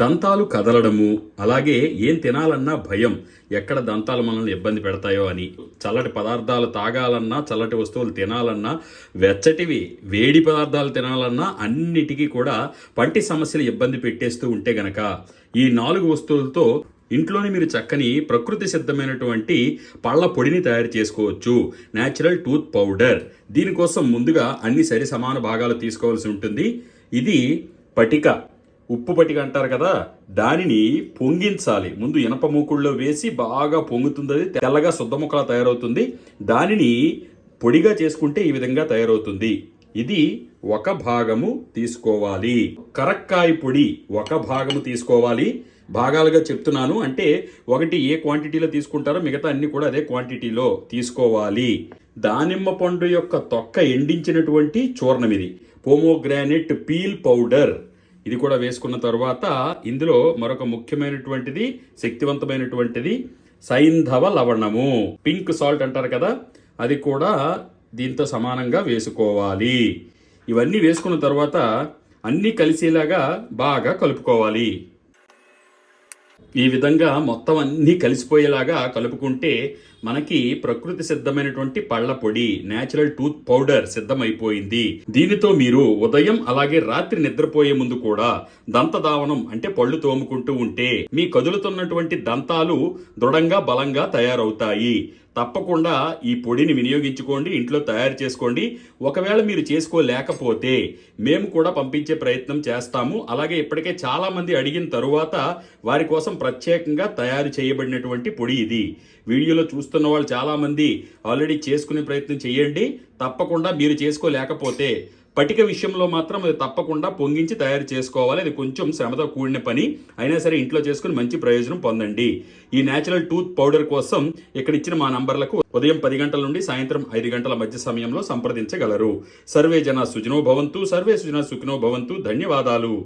దంతాలు కదలడము అలాగే ఏం తినాలన్నా భయం ఎక్కడ దంతాలు మనల్ని ఇబ్బంది పెడతాయో అని. చల్లటి పదార్థాలు తాగాలన్నా చల్లటి వస్తువులు తినాలన్నా వెచ్చటివి వేడి పదార్థాలు తినాలన్నా అన్నిటికీ కూడా పంటి సమస్యలు ఇబ్బంది పెట్టేస్తూ ఉంటే గనక ఈ నాలుగు వస్తువులతో ఇంట్లోనే మీరు చక్కని ప్రకృతి సిద్ధమైనటువంటి పళ్ళ పొడిని తయారు చేసుకోవచ్చు. Natural tooth powder. దీనికోసం ముందుగా అన్ని సరి సమాన భాగాలు తీసుకోవాల్సి ఉంటుంది. ఇది పటిక. ఉప్పు పటిక అంటారు కదా దానిని పొంగించాలి. ముందు ఇనప మూకుళ్ళలో వేసి బాగా పొంగుతుంది అది తెల్లగా శుద్ధ ముక్కలా తయారవుతుంది. దానిని పొడిగా చేసుకుంటే ఈ విధంగా తయారవుతుంది. ఇది ఒక భాగము తీసుకోవాలి. కరక్కాయ పొడి ఒక భాగము తీసుకోవాలి. భాగాలుగా చెప్తున్నాను అంటే ఒకటి ఏ క్వాంటిటీలో తీసుకుంటారో మిగతా అన్ని కూడా అదే క్వాంటిటీలో తీసుకోవాలి. దానిమ్మ పండు యొక్క తొక్క ఎండించినటువంటి చూర్ణం ఇది పోమోగ్రానైట్ పీల్ పౌడర్. ఇది కూడా వేసుకున్న తర్వాత ఇందులో మరొక ముఖ్యమైనటువంటిది శక్తివంతమైనటువంటిది సైంధవ లవణము. పింక్ సాల్ట్ అంటారు కదా అది కూడా దీంతో సమానంగా వేసుకోవాలి. ఇవన్నీ వేసుకున్న తర్వాత అన్నీ కలిసేలాగా బాగా కలుపుకోవాలి. ఈ విధంగా మొత్తం అన్నీ కలిసిపోయేలాగా కలుపుకుంటే మనకి ప్రకృతి సిద్ధమైనటువంటి పళ్ళ పొడి నేచురల్ టూత్ పౌడర్ సిద్ధమైపోయింది. దీనితో మీరు ఉదయం అలాగే రాత్రి నిద్రపోయే ముందు కూడా దంతధావనం అంటే పళ్ళు తోముకుంటూ ఉంటే మీ కదులుతున్నటువంటి దంతాలు దృఢంగా బలంగా తయారవుతాయి. తప్పకుండా ఈ పొడిని వినియోగించుకోండి ఇంట్లో తయారు చేసుకోండి. ఒకవేళ మీరు చేసుకోలేకపోతే మేము కూడా పంపించే ప్రయత్నం చేస్తాము. అలాగే ఇప్పటికే చాలామంది అడిగిన తరువాత వారి కోసం ప్రత్యేకంగా తయారు చేయబడినటువంటి పొడి ఇది. వీడియోలో చూస్తున్న వాళ్ళు చాలామంది ఆల్రెడీ చేసుకునే ప్రయత్నం చేయండి. తప్పకుండా మీరు చేసుకోలేకపోతే పటిక విషయంలో మాత్రం అది తప్పకుండా పొంగించి తయారు చేసుకోవాలి. అది కొంచెం శ్రమతో కూడిన పని. అయినా సరే ఇంట్లో చేసుకుని మంచి ప్రయోజనం పొందండి. ఈ నేచురల్ టూత్ పౌడర్ కోసం ఇక్కడ ఇచ్చిన మా నంబర్లకు ఉదయం పది గంటల నుండి సాయంత్రం ఐదు గంటల మధ్య సమయంలో సంప్రదించగలరు. సర్వే జన సుజనో భవంతు సర్వే సుజన సుఖినో భవంతు. ధన్యవాదాలు.